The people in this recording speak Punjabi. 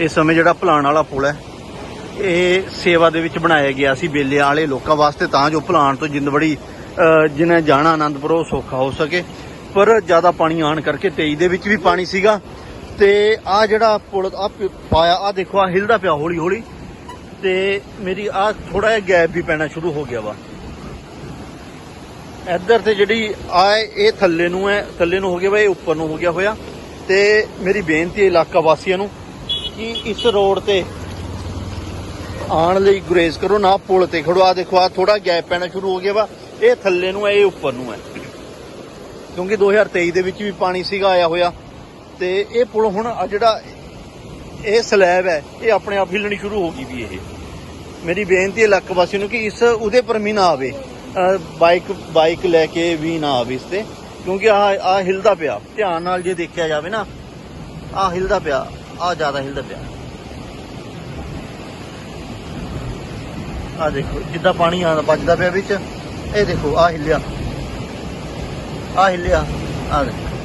ਇਸ ਸਮੇਂ ਜਿਹੜਾ ਭਲਾਣ ਵਾਲਾ ਪੁਲ ਹੈ ਇਹ ਸੇਵਾ ਦੇ ਵਿੱਚ ਬਣਾਇਆ ਗਿਆ ਸੀ ਬੇਲੇ ਵਾਲੇ ਲੋਕਾਂ ਵਾਸਤੇ ਤਾਂ ਜੋ ਭਲਾਣ ਤੋਂ ਜਿੰਦਵੜੀ ਅ, ਜਿਹਨੇ ਜਾਣਾ ਆਨੰਦਪੁਰ ਉਹ ਸੌਖਾ ਹੋ ਸਕੇ। ਪਰ ਜ਼ਿਆਦਾ ਪਾਣੀ ਆਣ ਕਰਕੇ 23 ਦੇ ਵਿੱਚ ਵੀ ਪਾਣੀ ਸੀਗਾ। ਤੇ ਆ ਜਿਹੜਾ ਪੁਲ ਆ ਪਾਇਆ ਆ ਦੇਖੋ ਆ ਹਿਲਦਾ ਪਿਆ ਹੌਲੀ ਹੌਲੀ ਤੇ ਮੇਰੀ ਆ ਥੋੜਾ ਜਿਹਾ ਗੈਪ ਵੀ ਪੈਣਾ ਸ਼ੁਰੂ ਹੋ ਗਿਆ ਵਾ। ਇੱਧਰ ਤੇ ਜਿਹੜੀ ਆ ਇਹ ਥੱਲੇ ਨੂੰ ਹੈ ਥੱਲੇ ਨੂੰ ਹੋ ਗਿਆ ਵਾ ਇਹ ਉੱਪਰ ਨੂੰ ਹੋ ਗਿਆ ਹੋਇਆ। ਤੇ ਮੇਰੀ ਬੇਨਤੀ ਹੈ ਇਲਾਕਾ ਵਾਸੀਆਂ ਨੂੰ ਕਿ ਇਸ ਰੋਡ ਤੇ ਆਉਣ ਲਈ ਗੁਰੇਜ਼ ਕਰੋ, ਨਾ ਪੁਲ ਤੇ ਖੜੋ। ਆ ਦੇਖੋ ਆ ਥੋੜਾ ਗੈਪ ਪੈਣਾ ਸ਼ੁਰੂ ਹੋ ਗਿਆ ਵਾ। ਇਹ ਥੱਲੇ ਨੂੰ ਹੈ ਇਹ ਉੱਪਰ ਨੂੰ ਹੈ। ਕਿਉਂਕਿ 2023 ਦੇ ਵਿੱਚ ਵੀ ਪਾਣੀ ਸੀਗਾ, ਆਇਆ ਹੋਇਆ। ਤੇ ਇਹ ਪੁਲ ਹੁਣ ਆ ਜਿਹੜਾ ਇਹ ਸਲੈਬ ਹੈ, ਇਹ ਆਪਣੇ ਆਪ ਹਿੱਲਣੀ ਸ਼ੁਰੂ ਹੋ ਗਈ ਵੀ ਇਹ। ਮੇਰੀ ਬੇਨਤੀ ਹੈ ਇਲਾਕਾ ਵਾਸੀਆਂ ਨੂੰ ਕਿ ਇਸ ਉਹਦੇ ਪਰ ਵੀ ਨਾ ਆਵੇ। ਬਾਈਕ ਬਾਈਕ ਲੈ ਕੇ ਵੀ ਨਾ ਆਵੇ ਇਸ ਤੇ। ਕਿਉਂਕਿ ਆ ਆ ਹਿਲਦਾ ਪਿਆ। ਧਿਆਨ ਨਾਲ ਜੇ ਦੇਖਿਆ ਜਾਵੇ ਨਾ ਆ ਹਿਲਦਾ ਪਿਆ। ਆ ਜ਼ਿਆਦਾ ਹਿਲਦਾ ਪਿਆ। ਆ ਦੇਖੋ, ਜਿੱਦਾਂ ਪਾਣੀ ਆਉਂਦਾ ਵੱਜਦਾ ਪਿਆ ਵਿੱਚ, ਇਹ ਦੇਖੋ ਆ ਹਿੱਲਿਆ। ਆ ਹਿੱਲਿਆ ਆ ਦੇਖੋ।